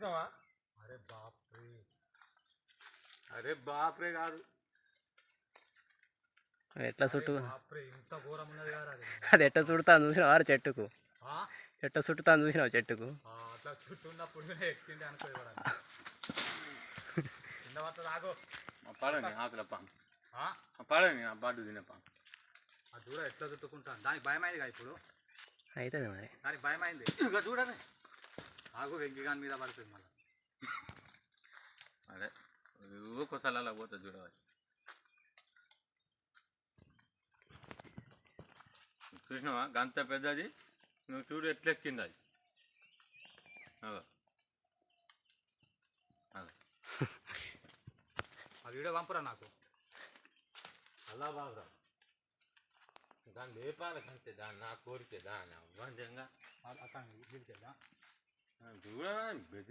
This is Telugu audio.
చూసినావా అరే బాప్రే. అరే బాప్రే కాదు అది ఎట్లా చుట్టూ? బాప్రే ఇంత ఘోరం ఉన్నది కదా అది. అది ఎట్లా చుడుతాను చూసినావు వారు చెట్టుకు? ఆ? ఎట్లా చుట్టుతాను చూసినావు చెట్టుకు? ఆ, అట్లా చుట్టూ ఉన్నప్పుడు ఎక్కింది అనుకో ఇవ్వడానికి కింద పడుతుంది ఆగో పడని ఆకుల పాము ఆ? పడని ఆ బాటు తినే పాము అది చూడ ఎట్లా చుట్టుకుంటాను. దానికి భయమైంది కదా ఇప్పుడు. అవుతుంది మరి. దానికి భయమైంది. ఇక చూడని ఆగు వెంకిగాని మీద పడుతుంది మళ్ళీ. అదే ఒక్కోసారి అలా పోతుంది చూడవాలి చూసినావా? గంత పెద్దది. నువ్వు చూడు ఎట్లా ఎక్కింది అది. ఆ వీడియో పంపురా నాకు. అలా బాగా దాన్ని లేపాలి అంతే దాన్ని నా కోరిక దాన్ని అవ్వంజంగా. అతను పిలిచేదా 滚犊子你